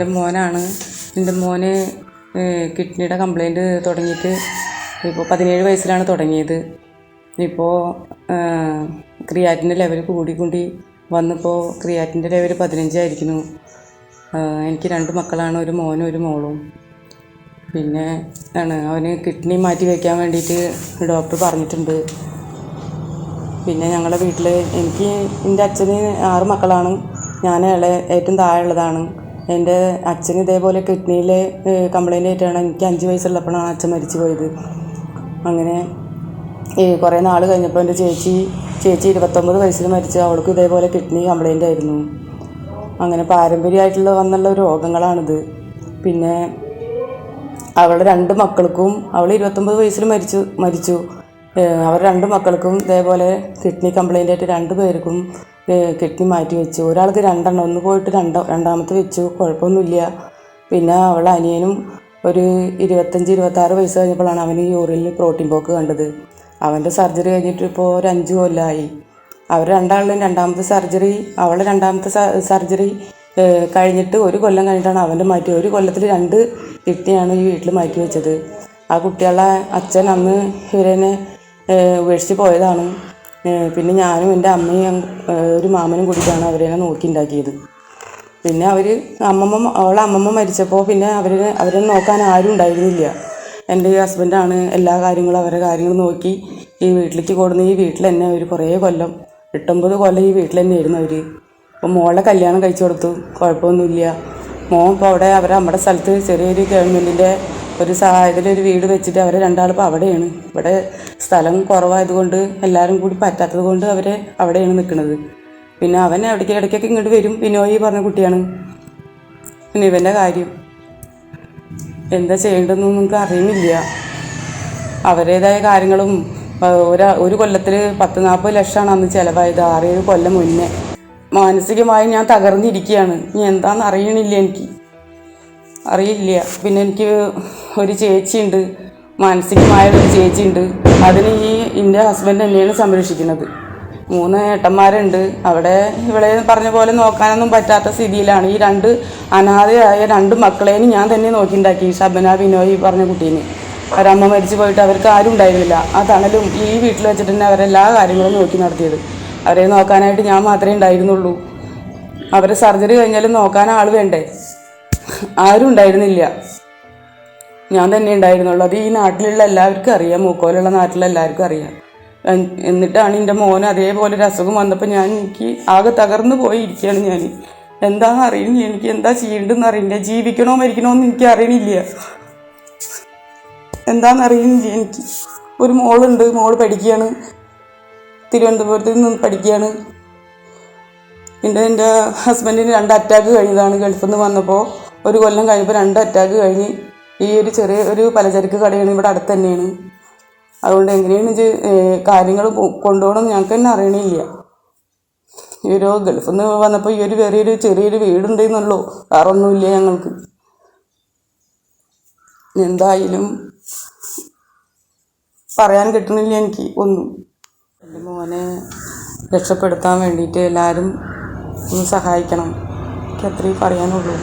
എന്റെ മോനാണ്. എന്റെ മോന് കിഡ്നിയുടെ കംപ്ലൈന്റ് തുടങ്ങിയിട്ട് ഇപ്പോൾ പതിനേഴ് വയസ്സിലാണ് തുടങ്ങിയത്. ഇപ്പോൾ ക്രിയാറ്റിന്റെ ലെവൽ കൂടിക്കൂടി കൂടി വന്നിപ്പോൾ ക്രിയാറ്റിന്റെ ലെവൽ പതിനഞ്ചായിരിക്കുന്നു എനിക്ക് രണ്ട് മക്കളാണ് ഒരു മോനും ഒരു മോളും. പിന്നെ ആണ് അവന് കിഡ്നി മാറ്റി വയ്ക്കാൻ വേണ്ടിയിട്ട് ഡോക്ടർ പറഞ്ഞിട്ടുണ്ട്. പിന്നെ ഞങ്ങളുടെ വീട്ടിൽ എനിക്ക് എന്റെ അച്ഛന് ആറ് മക്കളാണ്. ഞാൻ ഏറ്റവും താഴെയുള്ളതാണ്. എന്റെ അച്ഛൻ ഇതേപോലെ കിഡ്നിയിലെ കംപ്ലൈന്റ് ആയിട്ടാണ് എനിക്ക് അഞ്ച് വയസ്സുള്ളപ്പോഴാണ് അച്ഛൻ മരിച്ചു പോയത്. അങ്ങനെ കുറേ നാൾ കഴിഞ്ഞപ്പോൾ എന്റെ ചേച്ചി ചേച്ചി ഇരുപത്തൊമ്പത് വയസ്സിൽ മരിച്ചു. അവൾക്ക് ഇതേപോലെ കിഡ്നി കംപ്ലൈന്റ് ആയിരുന്നു. അങ്ങനെ പാരമ്പര്യമായിട്ടുള്ള വന്നുള്ള രോഗങ്ങളാണിത്. പിന്നെ അവളുടെ രണ്ട് മക്കൾക്കും അവൾ ഇരുപത്തൊമ്പത് വയസ്സിൽ മരിച്ചു മരിച്ചു. അവർ രണ്ട് മക്കൾക്കും ഇതേപോലെ കിഡ്നി കംപ്ലൈന്റ് ആയിട്ട് രണ്ട് പേർക്കും കിഡ്നി മാറ്റി വെച്ചു. ഒരാൾക്ക് രണ്ടെണ്ണം. ഒന്ന് പോയിട്ട് രണ്ട രണ്ടാമത്തെ വെച്ചു. കുഴപ്പമൊന്നുമില്ല. പിന്നെ അവൾ അനിയനും ഒരു ഇരുപത്തഞ്ച് ഇരുപത്താറ് വയസ്സ് കഴിഞ്ഞപ്പോഴാണ് അവന് യൂറിനിൽ പ്രോട്ടീൻ പോക്ക് കണ്ടത്. അവന്റെ സർജറി കഴിഞ്ഞിട്ട് ഇപ്പോൾ ഒരു അഞ്ച് കൊല്ലമായി അവർ രണ്ടാളിലും രണ്ടാമത്തെ സർജറി അവളെ രണ്ടാമത്തെ സർജറി കഴിഞ്ഞിട്ട് ഒരു കൊല്ലം കഴിഞ്ഞിട്ടാണ് അവന്റെ മാറ്റി ഒരു കൊല്ലത്തിൽ രണ്ട് കിട്ടിയാണ് ഈ വീട്ടിൽ മാറ്റി വെച്ചത്. ആ കുട്ടികളെ അച്ഛൻ അന്ന് ഇവരെന്നെ ഉപേക്ഷിച്ച് പോയതാണ്. പിന്നെ ഞാനും എന്റെ അമ്മയും ഒരു മാമനും കൂടിയിട്ടാണ് അവരെന്നെ നോക്കി ഉണ്ടാക്കിയത് പിന്നെ അവർ അമ്മമ്മ അവളെ അമ്മമ്മ മരിച്ചപ്പോൾ പിന്നെ അവർ അവരെ നോക്കാൻ ആരും ഉണ്ടായിരുന്നില്ല. എന്റെ ഹസ്ബൻഡാണ് എല്ലാ കാര്യങ്ങളും അവരെ കാര്യങ്ങൾ നോക്കി ഈ വീട്ടിലേക്ക് കൊടുന്ന് ഈ വീട്ടിൽ തന്നെ അവർ കുറേ കൊല്ലം എട്ടൊമ്പത് കൊല്ലം ഈ വീട്ടിൽ തന്നെ ആയിരുന്നു അവർ അപ്പോൾ മോളെ കല്യാണം കഴിച്ചു കൊടുത്തു കുഴപ്പമൊന്നുമില്ല. മോൻ ഇപ്പോൾ അവിടെ അവരെ നമ്മുടെ സ്ഥലത്ത് ചെറിയൊരു ഗവൺമെന്റിന്റെ ഒരു സഹായത്തിൽ ഒരു വീട് വെച്ചിട്ട് അവരെ രണ്ടാളിപ്പോൾ അവിടെയാണ്. ഇവിടെ സ്ഥലം കുറവായതുകൊണ്ട് എല്ലാവരും കൂടി പറ്റാത്തത് കൊണ്ട് അവർ അവിടെയാണ് നിൽക്കുന്നത് പിന്നെ അവൻ ഇടയ്ക്ക് ഇടയ്ക്കൊക്കെ ഇങ്ങോട്ട് വരും? വിനോയി പറഞ്ഞ കുട്ടിയാണ്. പിന്നെ ഇവന്റെ കാര്യം. എന്താ ചെയ്യേണ്ടതെന്നും നമുക്ക് അറിയുന്നില്ല. അവരുടേതായ കാര്യങ്ങളും ഒരു ഒരു കൊല്ലത്തിൽ പത്ത് നാൽപ്പത് ലക്ഷമാണ് അന്ന് ചിലവായത്. ആറേഴ് കൊല്ലം മുന്നേ. മാനസികമായി ഞാൻ തകർന്നിരിക്കുകയാണ് ഇനി എന്താണെന്ന് അറിയണില്ല എനിക്ക്. അറിയില്ല. പിന്നെ എനിക്ക് ഒരു ചേച്ചിയുണ്ട്. മാനസികമായ ഒരു ചേച്ചിയുണ്ട്. അതിന് ഈ എന്റെ ഹസ്ബൻഡ് തന്നെയാണ് സംരക്ഷിക്കുന്നത്. മൂന്ന് ഏട്ടന്മാരുണ്ട്. അവിടെ ഇവിടെ പറഞ്ഞ പോലെ നോക്കാനൊന്നും പറ്റാത്ത സ്ഥിതിയിലാണ്. ഈ രണ്ട് അനാഥയായ രണ്ട് മക്കളേനും ഞാൻ തന്നെ നോക്കിണ്ടാക്കി. ഷബന ബിനോയ് പറഞ്ഞ കുട്ടീനെ. അവരമ്മ മരിച്ചു പോയിട്ട് അവർക്ക് ആരും ഉണ്ടായിരുന്നില്ല. ആ തണലും ഈ വീട്ടിൽ വെച്ചിട്ട് തന്നെ അവരെല്ലാ കാര്യങ്ങളും നോക്കി നടത്തിയത്. അവരെ നോക്കാനായിട്ട് ഞാൻ മാത്രമേ ഉണ്ടായിരുന്നുള്ളൂ. അവരെ സർജറി കഴിഞ്ഞാലും നോക്കാൻ ആൾ വേണ്ടേ? ആരും ഉണ്ടായിരുന്നില്ല. ഞാൻ തന്നെ ഉണ്ടായിരുന്നുള്ളൂ അത് ഈ നാട്ടിലുള്ള എല്ലാവർക്കും അറിയാം. മൂക്കോലുള്ള നാട്ടിലുള്ള എല്ലാവർക്കും അറിയാം. എന്നിട്ടാണ് എന്റെ മോന് അതേപോലെ ഒരു അസുഖം വന്നപ്പോൾ ഞാൻ എനിക്ക് ആകെ തകർന്നു പോയി ഇരിക്കുകയാണ് ഞാൻ. എന്താണെന്ന് അറിയുന്നില്ല എനിക്ക് എന്താ ചെയ്യേണ്ടതെന്ന് അറിയില്ല. ജീവിക്കണോ മരിക്കണോ എന്ന് എനിക്ക് അറിയണില്ല. എന്താണെന്ന് അറിയുന്നില്ല എനിക്ക്. ഒരു മോളുണ്ട്. മോൾ പഠിക്കുകയാണ്. തിരുവനന്തപുരത്ത് നിന്ന് പഠിക്കുകയാണ്. പിന്നെ എന്റെ ഹസ്ബൻഡിന് രണ്ട് അറ്റാക്ക് കഴിഞ്ഞതാണ്. ഗൾഫിൽ നിന്ന് വന്നപ്പോൾ ഒരു കൊല്ലം കഴിഞ്ഞപ്പോൾ രണ്ട് അറ്റാക്ക് കഴിഞ്ഞ് ഈ ഒരു ചെറിയ ഒരു പലചരക്ക് കടയാണ് ഇവിടെ അടുത്ത് തന്നെയാണ്. അതുകൊണ്ട് എങ്ങനെയാണ് ഇത് കാര്യങ്ങൾ കൊണ്ടുപോകണം ഞങ്ങൾക്ക് തന്നെ അറിയണില്ല. ഈ ഒരു ഗൾഫിൽ നിന്ന് വന്നപ്പോൾ ഈ ഒരു ചെറിയൊരു ചെറിയൊരു വീടുണ്ടെന്നുള്ളൂ. വേറെ ഒന്നുമില്ല ഞങ്ങൾക്ക്. എന്തായാലും പറയാൻ കിട്ടണില്ല എനിക്ക് ഒന്നും. എന്റെ മോനെ രക്ഷപ്പെടുത്താൻ വേണ്ടിയിട്ട് എല്ലാവരും ഒന്ന് സഹായിക്കണം. എനിക്ക് അത്രയും പറയാനുള്ളൂ.